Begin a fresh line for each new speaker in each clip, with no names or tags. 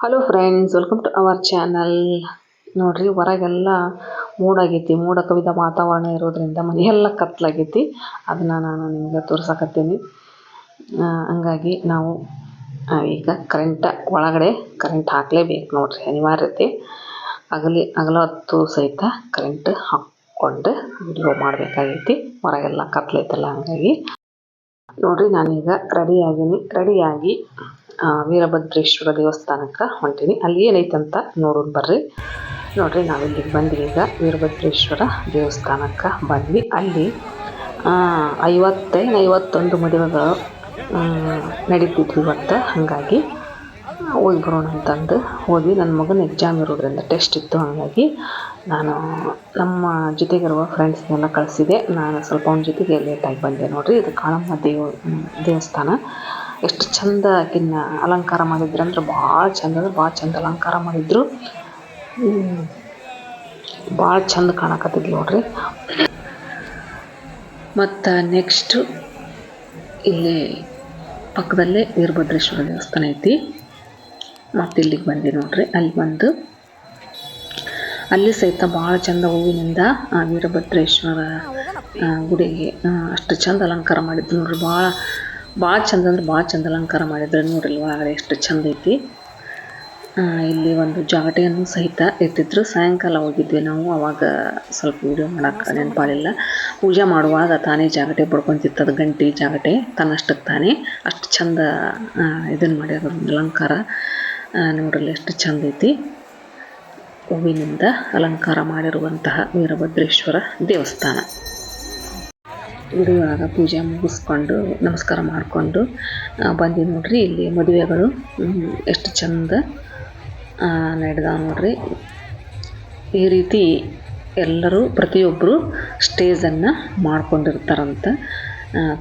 Hello friends welcome to our channel ನೋಡ್ರಿ, ಹೊರಗೆಲ್ಲ ಮೂಡಾಗೈತಿ. ಮೂಡ ಕವಿದ ವಾತಾವರಣ ಇರೋದ್ರಿಂದ ಮನೆಯೆಲ್ಲ ಕತ್ಲಾಗೈತಿ. ಅದನ್ನ ನಾನು ನಿಮ್ಗೆ ತೋರ್ಸಕತ್ತೀನಿ. ಹಂಗಾಗಿ ನಾವು ಈಗ ಕರೆಂಟ ಒಳಗಡೆ ಕರೆಂಟ್ ಹಾಕಲೇಬೇಕು ನೋಡ್ರಿ. ಅನಿವಾರ್ಯತೆ. ಅಗಲಿ ಅಗಲ ಹತ್ತು ಸಹಿತ ಕರೆಂಟ್ ಹಾಕ್ಕೊಂಡು ವಿಡಿಯೋ ಮಾಡಬೇಕಾಗೈತಿ. ಹೊರಗೆಲ್ಲ ಕತ್ಲೈತಲ್ಲ ಹಂಗಾಗಿ. ನೋಡ್ರಿ, ನಾನೀಗ ರೆಡಿಯಾಗೀನಿ ರೆಡಿಯಾಗಿ ವೀರಭದ್ರೇಶ್ವರ ದೇವಸ್ಥಾನಕ್ಕೆ ಹೊಂಟೀನಿ. ಅಲ್ಲಿ ಏನೈತೆ ಅಂತ ನೋಡೋಣ ಬರ್ರಿ. ನೋಡ್ರಿ ನಾವಿಲ್ಲಿಗೆ ಬಂದ್ವಿ ಈಗ. ವೀರಭದ್ರೇಶ್ವರ ದೇವಸ್ಥಾನಕ್ಕೆ ಬಂದ್ವಿ. ಅಲ್ಲಿ ಐವತ್ತೈದು ಐವತ್ತೊಂದು ಮದುವೆಗಳು ನಡೀತಿದ್ವಿ ಇವತ್ತು. ಹಾಗಾಗಿ ಹೋಗಿ ಬರೋಣ ಅಂತಂದು ಹೋದ್ವಿ. ನನ್ನ ಮಗನ ಎಕ್ಸಾಮ್ ಇರೋದ್ರಿಂದ ಟೆಸ್ಟ್ ಇತ್ತು. ಹಾಗಾಗಿ ನಾನು ನಮ್ಮ ಜೊತೆಗಿರುವ ಫ್ರೆಂಡ್ಸ್ನೆಲ್ಲ ಕಳಿಸಿದೆ. ನಾನು ಸ್ವಲ್ಪ ಅವನ ಜೊತೆಗೆ ಲೇಟಾಗಿ ಬಂದೆ ನೋಡಿರಿ. ಇದು ಕಾಳಮ್ಮ ದೇವ ದೇವಸ್ಥಾನ. ಎಷ್ಟು ಚಂದ ಆಕಿನ ಅಲಂಕಾರ ಮಾಡಿದ್ರು ಅಂದ್ರೆ ಭಾಳ ಚಂದ ಅಂದ್ರೆ ಭಾಳ ಚಂದ ಅಲಂಕಾರ ಮಾಡಿದ್ರು. ಭಾಳ ಚಂದ ಕಾಣಕತ್ತಿದ್ಲು ನೋಡ್ರಿ. ಮತ್ತು ನೆಕ್ಸ್ಟು ಇಲ್ಲಿ ಪಕ್ಕದಲ್ಲೇ ವೀರಭದ್ರೇಶ್ವರ ದೇವಸ್ಥಾನ ಐತಿ. ಮತ್ತು ಇಲ್ಲಿಗೆ ಬಂದಿ ನೋಡ್ರಿ. ಅಲ್ಲಿ ಬಂದು ಅಲ್ಲಿ ಸಹಿತ ಭಾಳ ಚಂದ ಹೂವಿನಿಂದ ವೀರಭದ್ರೇಶ್ವರ ಗುಡಿಗೆ ಅಷ್ಟು ಚಂದ ಅಲಂಕಾರ ಮಾಡಿದ್ರು ನೋಡ್ರಿ. ಭಾಳ ಭಾಳ ಚಂದ ಅಂದ್ರೆ ಭಾಳ ಚಂದ ಅಲಂಕಾರ ಮಾಡಿದ್ರೆ ನೋಡ್ರಿ ಒಳಗಡೆ ಎಷ್ಟು ಚಂದ ಐತಿ. ಇಲ್ಲಿ ಒಂದು ಜಾಗಟೆಯನ್ನು ಸಹಿತ ಇಟ್ಟಿದ್ರು ಸಾಯಂಕಾಲ ಹೋಗಿದ್ವಿ ನಾವು. ಅವಾಗ ಸ್ವಲ್ಪ ವಿಡಿಯೋ ಮಾಡೋಕ್ಕೆ ನೆನಪಾಗಲಿಲ್ಲ. ಪೂಜೆ ಮಾಡುವಾಗ ತಾನೇ ಜಾಗಟೆ ಅದು ಗಂಟಿ ಜಾಗಟೆ, ತನ್ನಷ್ಟಕ್ಕೆ ತಾನೇ. ಅಷ್ಟು ಚಂದ ಇದನ್ನು ಮಾಡ್ಯಾರ ಅಲಂಕಾರ. ನೋಡ್ರಲ್ಲಿ ಎಷ್ಟು ಚಂದ ಐತಿ. ಹೂವಿನಿಂದ ಅಲಂಕಾರ ಮಾಡಿರುವಂತಹ ವೀರಭದ್ರೇಶ್ವರ ದೇವಸ್ಥಾನ. ಗುಡಿಯೊಳಗೆ ಪೂಜೆ ಮುಗಿಸ್ಕೊಂಡು ನಮಸ್ಕಾರ ಮಾಡಿಕೊಂಡು ಬಂದ್ವಿ ನೋಡಿರಿ ಇಲ್ಲಿ ಮದುವೆಗಳು. ಎಷ್ಟು ಚಂದ ನಡೆದಾವೆ ನೋಡಿರಿ. ಈ ರೀತಿ ಎಲ್ಲರೂ ಪ್ರತಿಯೊಬ್ಬರು ಸ್ಟೇಜನ್ನು ಮಾಡ್ಕೊಂಡಿರ್ತಾರಂತ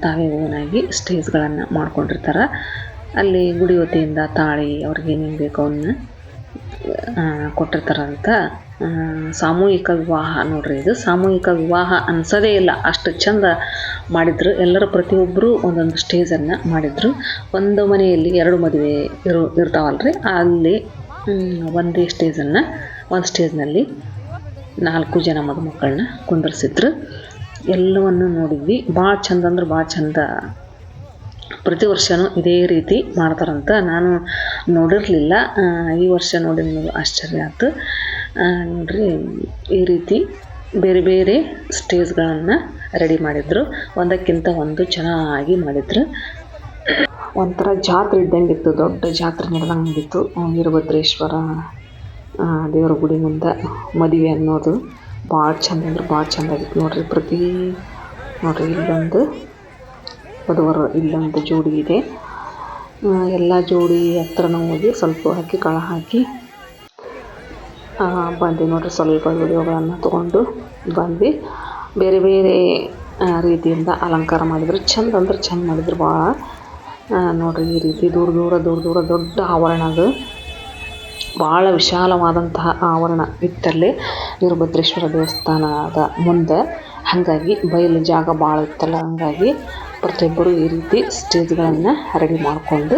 ತಾವೇ ಓನಾಗಿ ಸ್ಟೇಜ್ಗಳನ್ನು ಮಾಡ್ಕೊಂಡಿರ್ತಾರೆ. ಅಲ್ಲಿ ಗುಡಿ ವತಿಯಿಂದ ತಾಳಿ ಅವ್ರಿಗೆ ಏನೇನು ಬೇಕೋ ಅವನ್ನ ಕೊಟ್ಟಿರ್ತಾರಂತ. ಸಾಮೂಹಿಕ ವಿವಾಹ ನೋಡ್ರಿ ಇದು. ಸಾಮೂಹಿಕ ವಿವಾಹ ಅನ್ಸೋದೇ ಇಲ್ಲ. ಅಷ್ಟು ಚಂದ ಮಾಡಿದ್ರು. ಎಲ್ಲರೂ ಪ್ರತಿಯೊಬ್ಬರು ಒಂದೊಂದು ಸ್ಟೇಜನ್ನು ಮಾಡಿದ್ರು. ಒಂದು ಮನೆಯಲ್ಲಿ ಎರಡು ಮದುವೆ ಇರು, ಇರ್ತಾವಲ್ರಿ. ಅಲ್ಲಿ ಒಂದೇ ಸ್ಟೇಜನ್ನು ಒಂದು ಸ್ಟೇಜ್ನಲ್ಲಿ ನಾಲ್ಕು ಜನ ಮದುಮಕ್ಕಳನ್ನ ಕುಂದರ್ಸಿದ್ರು. ಎಲ್ಲವನ್ನು ನೋಡಿದ್ವಿ. ಭಾಳ ಚಂದ ಅಂದ್ರೆ ಭಾಳ ಚಂದ ಪ್ರತಿ ವರ್ಷವೂ ಇದೇ ರೀತಿ ಮಾಡ್ತಾರಂತ ನಾನು ನೋಡಿರಲಿಲ್ಲ. ಈ ವರ್ಷ ನೋಡಿ ನನಗೆ ಆಶ್ಚರ್ಯ ಆಯ್ತು. ನೋಡಿರಿ, ಈ ರೀತಿ ಬೇರೆ ಬೇರೆ ಸ್ಟೇಜ್ಗಳನ್ನು ರೆಡಿ ಮಾಡಿದರು. ಒಂದಕ್ಕಿಂತ ಒಂದು ಚೆನ್ನಾಗಿ ಮಾಡಿದ್ರು. ಒಂಥರ ಜಾತ್ರೆ ಇದ್ದಂಗೆ ಇತ್ತು, ದೊಡ್ಡ ಜಾತ್ರೆ ನಡೆದಂಗೆ ಇತ್ತು ವೀರಭದ್ರೇಶ್ವರ ದೇವರ ಗುಡಿ ಮುಂದೆ ಮದುವೆ ಅನ್ನೋದು. ಭಾಳ ಚಂದ ಅಂದ್ರೆ ಭಾಳ ಚಂದ ಆಗಿತ್ತು ನೋಡ್ರಿ, ಪ್ರತಿ ನೋಡ್ರಿ ಇಲ್ಲೊಂದು. ವಧುವರು ಇಲ್ಲೊಂದು ಜೋಡಿ ಇದೆ. ಎಲ್ಲ ಜೋಡಿ ಹತ್ರನೂ ಹೋಗಿ ಸ್ವಲ್ಪ ಹಾಕಿ, ಕಳ ಹಾಕಿ ಬಂದ್ವಿ ನೋಡಿರಿ ಸ್ವಲ್ಪ ವಿಡಿಯೋಗಳನ್ನು ತೊಗೊಂಡು ಬಂದ್ವಿ. ಬೇರೆ ಬೇರೆ ರೀತಿಯಿಂದ ಅಲಂಕಾರ ಮಾಡಿದ್ರು. ಚಂದ ಅಂದ್ರೆ ಚಂದ ಮಾಡಿದ್ರು ಭಾಳ ನೋಡಿರಿ ಈ ರೀತಿ ದೂರ ದೂರ ದೂರ ದೂರ ದೊಡ್ಡ ಆವರಣ ಅದು. ಭಾಳ ವಿಶಾಲವಾದಂತಹ ಆವರಣ ಇತ್ತಲ್ಲಿ. ವೀರಭದ್ರೇಶ್ವರ ದೇವಸ್ಥಾನದ ಮುಂದೆ. ಹಾಗಾಗಿ ಬಯಲು ಜಾಗ ಭಾಳ ಇತ್ತಲ್ಲ, ಹಾಗಾಗಿ ಪ್ರತಿಯೊಬ್ಬರು ಈ ರೀತಿ ಸ್ಟೇಜ್ಗಳನ್ನು ರೆಡಿ ಮಾಡಿಕೊಂಡು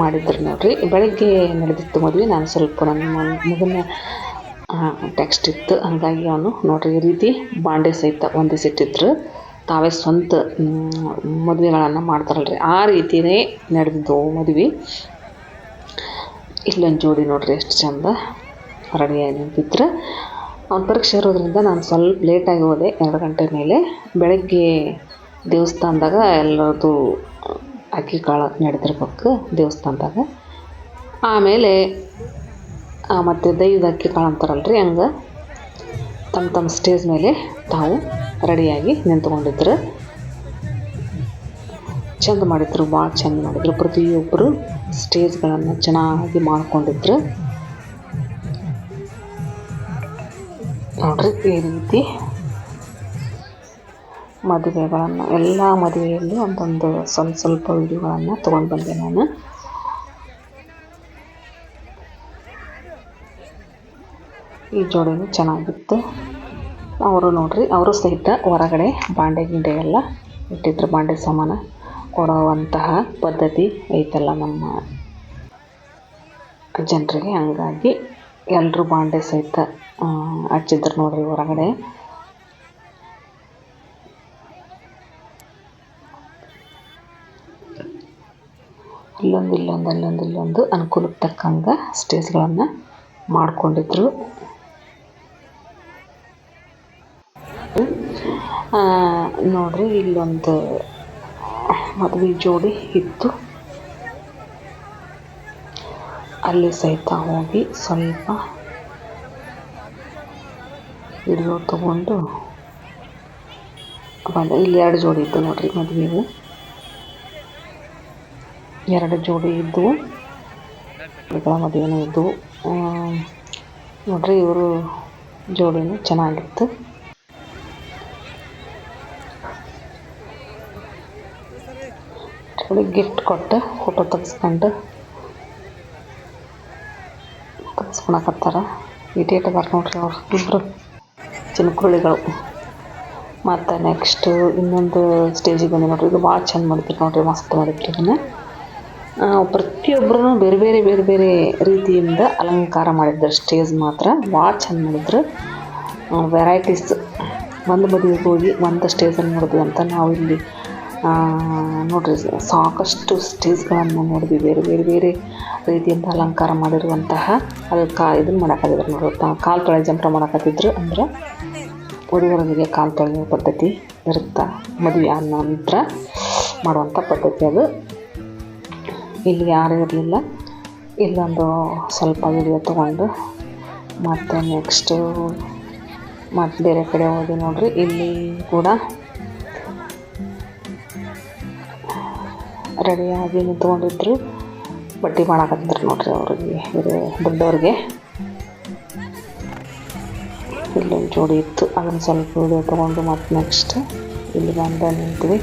ಮಾಡಿದ್ರು ನೋಡಿರಿ. ಬೆಳಗ್ಗೆ ನಡೆದಿತ್ತು ಮದುವೆ, ನಾನು ಸ್ವಲ್ಪ ನನ್ನ ಮಗನ ಟೆಕ್ಸ್ಟ್ ಇತ್ತು. ಹಾಗಾಗಿ ಅವನು ನೋಡಿರಿ ಈ ರೀತಿ ಬಾಂಡೆ ಸಹಿತ ಹೊಂದಿಸಿಟ್ಟಿದ್ರು ತಾವೇ ಸ್ವಂತ ಮದುವೆಗಳನ್ನು ಮಾಡ್ತಾರಲ್ರಿ. ಆ ರೀತಿಯೇ ನಡೆದಿದ್ದು ಮದುವೆ. ಇಲ್ಲೊಂದು ಜೋಡಿ ನೋಡಿರಿ ಎಷ್ಟು ಚಂದ ರೆಡಿಯಾಗಿ ನಿಂತಿದ್ರು ಅವ್ನ ಪರೀಕ್ಷೆ ಇರೋದ್ರಿಂದ ನಾನು ಸ್ವಲ್ಪ ಲೇಟಾಗಿ ಹೋದೆ ಎರಡು ಗಂಟೆ ಮೇಲೆ. ಬೆಳಗ್ಗೆ ದೇವಸ್ಥಾನದಾಗ ಎಲ್ಲರದು ಅಕ್ಕಿ ಕಾಳು ನಡೆದಿರ್ಬೇಕು ದೇವಸ್ಥಾನದಾಗ. ಆಮೇಲೆ ಮತ್ತು ದೈವದ ಅಕ್ಕಿ ಕಾಳು ಅಂತಾರಲ್ರಿ ಹಂಗೆ. ತಮ್ಮ ತಮ್ಮ ಸ್ಟೇಜ್ ಮೇಲೆ ತಾವು ರೆಡಿಯಾಗಿ ನಿಂತ್ಕೊಂಡಿದ್ರು. ಚಂದ ಮಾಡಿದ್ರು ಭಾಳ ಚಂದ ಮಾಡಿದ್ರು. ಪ್ರತಿಯೊಬ್ಬರು ಸ್ಟೇಜ್ಗಳನ್ನು ಚೆನ್ನಾಗಿ ಮಾಡ್ಕೊಂಡಿದ್ರು. ನೋಡ್ರಿ, ಈ ರೀತಿ ಮದುವೆಗಳನ್ನು, ಎಲ್ಲ ಮದುವೆಯಲ್ಲಿ ಒಂದೊಂದು ಸ್ವಲ್ಪ ಸ್ವಲ್ಪ ವಿಡಿಯೋಗಳನ್ನು ತೊಗೊಂಡು ಬಂದೆ ನಾನು. ಈ ಜೋಡಿನೂ ಚೆನ್ನಾಗಿತ್ತು. ಅವರು ನೋಡ್ರಿ, ಅವರು ಸಹಿತ ಹೊರಗಡೆ ಬಾಂಡೆ ಗಿಂಡೆ ಎಲ್ಲ ಇಟ್ಟಿದ್ರು. ಬಾಂಡೆ ಸಾಮಾನ ಕೊಡುವಂತಹ ಪದ್ಧತಿ ಐತಲ್ಲ ನಮ್ಮ ಜನರಿಗೆ. ಹಂಗಾಗಿ ಎಲ್ಲರೂ ಬಾಂಡೆ ಸಹಿತ ಹಚ್ಚಿದ್ರು ನೋಡ್ರಿ ಹೊರಗಡೆ. ಇಲ್ಲೊಂದು ಇಲ್ಲೊಂದು ಅಲ್ಲೊಂದು ಇಲ್ಲೊಂದು ಅನುಕೂಲಕ್ಕೆ ತಕ್ಕಂಗೆ ಸ್ಟೇಜ್ಗಳನ್ನು ಮಾಡಿಕೊಂಡಿದ್ರು. ನೋಡ್ರಿ ಇಲ್ಲೊಂದು ಮದುವೆ ಜೋಡಿ ಇತ್ತು. ಅಲ್ಲಿ ಸಹಿತ ಹೋಗಿ ಸ್ವಲ್ಪ ವಿಡಿಯೋ ತಗೊಂಡು ಬಂದೆ. ಇಲ್ಲಿ ಎರಡು ಜೋಡಿ ಇದ್ದು ನೋಡ್ರಿ ಮದುವೆವು ಎರಡು ಜೋಡಿ ಇದ್ದವು ಮದುವೆನೂ ಇದ್ದವು ನೋಡ್ರಿ ಇವರು ಜೋಡಿನೂ ಚೆನ್ನಾಗಿತ್ತು. ಗಿಫ್ಟ್ ಕೊಟ್ಟು ಫೋಟೋ ತೆಗೆಸ್ಕೊಂಡು ತೆಗೆಸ್ಕೊಳಕತ್ತಾರ ಇಟೇಟ್ ಅದಾರ ನೋಡ್ರಿ ಅವ್ರು ಇಬ್ಬರು ಚಿನ್ಕುರುಳಿಗಳು. ಮತ್ತು ನೆಕ್ಸ್ಟು ಇನ್ನೊಂದು ಸ್ಟೇಜಿಗೆ ಬಂದೆ ನೋಡ್ರಿ. ಇದು ಭಾಳ ಚಂದ ಮಾಡಿದ್ರು ನೋಡ್ರಿ, ಮಸ್ತ್ ಮಾಡಿದ್ರು ಇದನ್ನು. ಪ್ರತಿಯೊಬ್ಬರೂ ಬೇರೆ ಬೇರೆ ಬೇರೆ ಬೇರೆ ರೀತಿಯಿಂದ ಅಲಂಕಾರ ಮಾಡಿದ್ರು ಸ್ಟೇಜ್ ಮಾತ್ರ. ಭಾಳ ಚಂದ ಮಾಡಿದ್ರು. ವೆರೈಟೀಸ್ ಒಂದು ಬದಿಗೆ ಹೋಗಿ ಒಂದು ಸ್ಟೇಜಲ್ಲಿ ನೋಡಿದ್ವಿ ಅಂತ ನಾವು ಇಲ್ಲಿ ನೋಡಿರಿ, ಸಾಕಷ್ಟು ಸ್ಟೇಜ್ಗಳನ್ನು ನೋಡಿದ್ವಿ. ಬೇರೆ ಬೇರೆ ಬೇರೆ ರೀತಿಯಿಂದ ಅಲಂಕಾರ ಮಾಡಿರುವಂತಹ ಅದು ಕಾ, ಇದನ್ನು ಮಾಡೋಕ್ಕಾಗಿದ್ರು ನೋಡಿ. ಕಾಲು ತೊಳೆ ಜಂಪ್ರ ಮಾಡೋಕ್ಕಾಗಿದ್ರು ಅಂದ್ರೆ ಹುಡುಗರೊಂದಿಗೆ ಕಾಲು ತೊಳೆಯುವ ಪದ್ಧತಿ ಇರುತ್ತೆ? ಮದುವೆ ಆದ ನಂತರ ಮಾಡುವಂಥ ಪದ್ಧತಿ ಅದು. ಇಲ್ಲಿ ಯಾರೂ ಇರಲಿಲ್ಲ. ಇಲ್ಲೊಂದು ಸ್ವಲ್ಪ ವಿಡಿಯೋ ತೊಗೊಂಡು ಮತ್ತು ನೆಕ್ಸ್ಟು ಮತ್ತು ಬೇರೆ ಕಡೆ ಹೋಗಿ ನೋಡಿರಿ. ಇಲ್ಲಿ ಕೂಡ ರೆಡಿಯಾಗಿ ನಿಂತ್ಕೊಂಡಿದ್ರು. ಬಟ್ಟೆ ಮಾಡಾಕತ್ತಿದ್ರು ನೋಡ್ರಿ ಅವ್ರಿಗೆ, ಬೇರೆ ದೊಡ್ಡವ್ರಿಗೆ. ಇಲ್ಲೊಂದು ಜೋಡಿ ಇತ್ತು. ಅದನ್ನು ಸ್ವಲ್ಪ ವಿಡಿಯೋ ತೊಗೊಂಡು ಮತ್ತು ನೆಕ್ಸ್ಟ್ ಇಲ್ಲಿ ಬಂದ ನಿಂತ್ವಿ.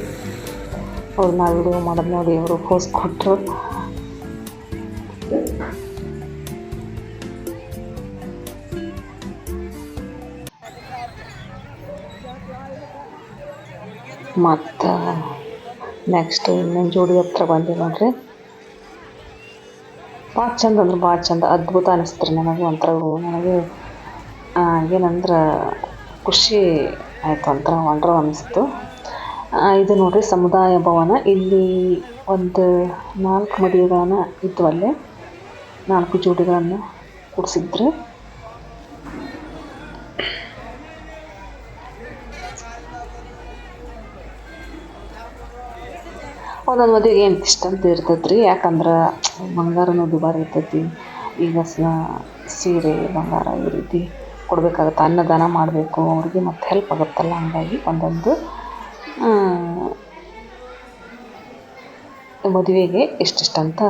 ಅವ್ರು ನಾವು ವಿಡಿಯೋ ಮಾಡೋದು ನೋಡಿ ಅವರು ಪೋಸ್ ಕೊಟ್ಟರು ಮತ್ತು ನೆಕ್ಸ್ಟ್ ಇನ್ನೊಂದು ಜೋಡಿ ಹತ್ರ ಬಂದೆ ನೋಡ್ರಿ. ಭಾಳ ಚಂದ ಅಂದ್ರೆ ಭಾಳ ಚಂದ, ಅದ್ಭುತ ಅನಿಸ್ತು ನನಗೆ ಒಂಥರ ನನಗೆ ಏನಂದ್ರೆ, ಖುಷಿ ಆಯಿತು ಒಂಥರ ಒಂಡ್ರ ಅನಿಸ್ತು. ಇದು ನೋಡಿರಿ ಸಮುದಾಯ ಭವನ. ಇಲ್ಲಿ ಒಂದು ನಾಲ್ಕು ಮದುವೆಗಳನ್ನು ಇದ್ವು ನಾಲ್ಕು ಜೋಡಿಗಳನ್ನು ಕೂಡಿಸಿದ್ರು. ಒಂದೊಂದು ಮದುವೆಗೆ ಏನು ಅಂತ ಇರ್ತೈತೆ ರೀ ಯಾಕಂದ್ರೆ ಬಂಗಾರನೂ ದುಬಾರಿ ಇರ್ತೈತಿ. ಈಗ ಸೀರೆ, ಬಂಗಾರ ಈ ರೀತಿ ಕೊಡಬೇಕಾಗತ್ತೆ, ಅನ್ನದಾನ ಮಾಡಬೇಕು. ಅವ್ರಿಗೆ ಮತ್ತು ಹೆಲ್ಪ್ ಆಗುತ್ತಲ್ಲ? ಹಂಗಾಗಿ ಒಂದೊಂದು ಮದುವೆಗೆ ಇಷ್ಟಿಷ್ಟಂತ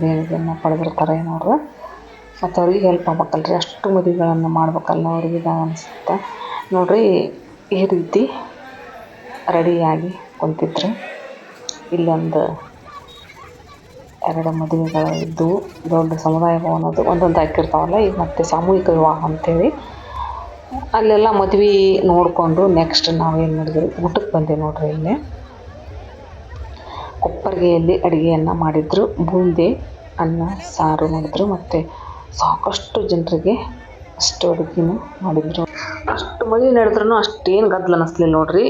ದೇಣಿಗೆಯನ್ನು ಪಡೆದಿರ್ತಾರೆ ಏನೋರು ಮತ್ತು ಅವ್ರಿಗೆ ಹೆಲ್ಪ್ ಆಗ್ಬೇಕಲ್ಲ ರೀ ಅಷ್ಟು ಮದುವೆಗಳನ್ನು ಮಾಡ್ಬೇಕಲ್ಲ ಅವ್ರಿಗೆ ಇದು ಅನಿಸುತ್ತೆ. ನೋಡಿರಿ, ಈ ರೀತಿ ರೆಡಿಯಾಗಿ ಕುಂತಿದ್ರು. ಇಲ್ಲೊಂದು ಎರಡು ಮದುವೆಗಳು ಇದ್ದವು ದೊಡ್ಡ ಸಮುದಾಯ ಭವನದ್ದು ಒಂದೊಂದು ಹಾಕಿರ್ತಾವಲ್ಲ, ಈಗ ಮತ್ತೆ ಸಾಮೂಹಿಕ ವಿವಾಹ ಅಂತೇಳಿ. ಅಲ್ಲೆಲ್ಲ ಮದ್ವೆ ನೋಡಿಕೊಂಡು ನೆಕ್ಸ್ಟ್ ನಾವೇನು ಮಾಡಿದ್ವಿ? ಊಟಕ್ಕೆ ಬಂದೆ ನೋಡ್ರಿ ಇಲ್ಲಿ. ಕೊಪ್ಪರಿಗೆಯಲ್ಲಿ ಅಡುಗೆಯನ್ನು ಮಾಡಿದ್ರು, ಬೂಂದಿ, ಅನ್ನ, ಸಾರು ಮಾಡಿದ್ರು, ಮತ್ತು ಸಾಕಷ್ಟು ಜನರಿಗೆ ಅಷ್ಟು ಅಡುಗೆನೂ ಮಾಡಿದ್ರು. ಅಷ್ಟು ಮದುವೆ ನಡೆದ್ರೂ ಅಷ್ಟೇನು ಗದ್ದಲ ಅನ್ನಿಸ್ಲಿಲ್ಲ ನೋಡಿರಿ.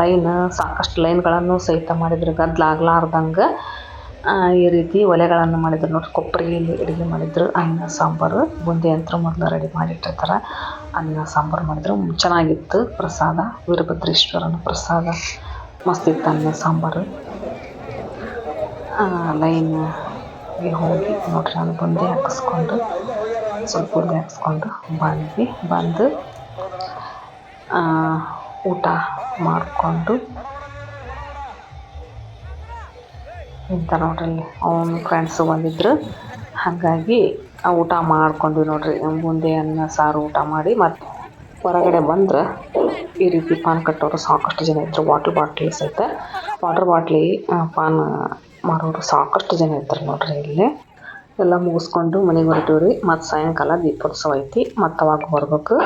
ಲೈನ್ ಸಾಕಷ್ಟು ಲೈನ್ಗಳನ್ನು ಸಹಿತ ಮಾಡಿದ್ರು. ಗದ್ದಲ ಆಗ್ಲಾರ್ದಂಗೆ ಈ ರೀತಿ ಒಲೆಗಳನ್ನು ಮಾಡಿದ್ರು ನೋಡಿರಿ. ಕೊಬ್ಬರಿಯಲ್ಲಿ ಅಡುಗೆ ಮಾಡಿದ್ರು. ಅನ್ನ, ಸಾಂಬಾರು. ಬೂಂದಿ ಅಂತ ಮೊದಲು ರೆಡಿ ಮಾಡಿಟ್ಟಿರ್ತಾರೆ. ಅನ್ನ, ಸಾಂಬಾರು ಮಾಡಿದ್ರು. ಚೆನ್ನಾಗಿತ್ತು ಪ್ರಸಾದ. ವೀರಭದ್ರೇಶ್ವರನ ಪ್ರಸಾದ. ಮಸ್ತಿತ್ತು ಅನ್ನ, ಸಾಂಬಾರು. ಲೈನ್ಗೆ ಹೋಗಿ ನೋಡಿರಿ ನಾನು ಬೂಂದಿ ಹಾಕಿಸ್ಕೊಂಡು ಸ್ವಲ್ಪ ಬೂಂದಿ ಹಾಕ್ಸ್ಕೊಂಡು ಬಂದ್ವಿ. ಬಂದು ಊಟ ಮಾಡಿಕೊಂಡು ಇಂಥ ನೋಡ್ರಿ, ಅವನ ಫ್ರೆಂಡ್ಸು ಬಂದಿದ್ರು. ಹಾಗಾಗಿ ಊಟ ಮಾಡ್ಕೊಂಡ್ವಿ ನೋಡ್ರಿ. ಬೂಂದಿ ಅನ್ನ, ಸಾರು, ಊಟ ಮಾಡಿ ಮತ್ತು ಹೊರಗಡೆ ಬಂದ್ರೆ ಈ ರೀತಿ ಪಾನ್ ಕಟ್ಟೋರು ಸಾಕಷ್ಟು ಜನ ಇದ್ದರು ವಾಟ್ರ್ ಬಾಟ್ಲಿ ಸಹಿತ ವಾಟ್ರ್ ಬಾಟ್ಲಿ ಪಾನ್ ಮಾರೋರು ಸಾಕಷ್ಟು ಜನ ಇದ್ರು ನೋಡ್ರಿ ಇಲ್ಲಿ. ಎಲ್ಲ ಮುಗಿಸ್ಕೊಂಡು ಮನೆಗೆ ರೀ ಮತ್ತು ಸಾಯಂಕಾಲ ದೀಪೋತ್ಸವ ಐತಿ. ಮತ್ತು ಅವಾಗ ಬರ್ಬೇಕು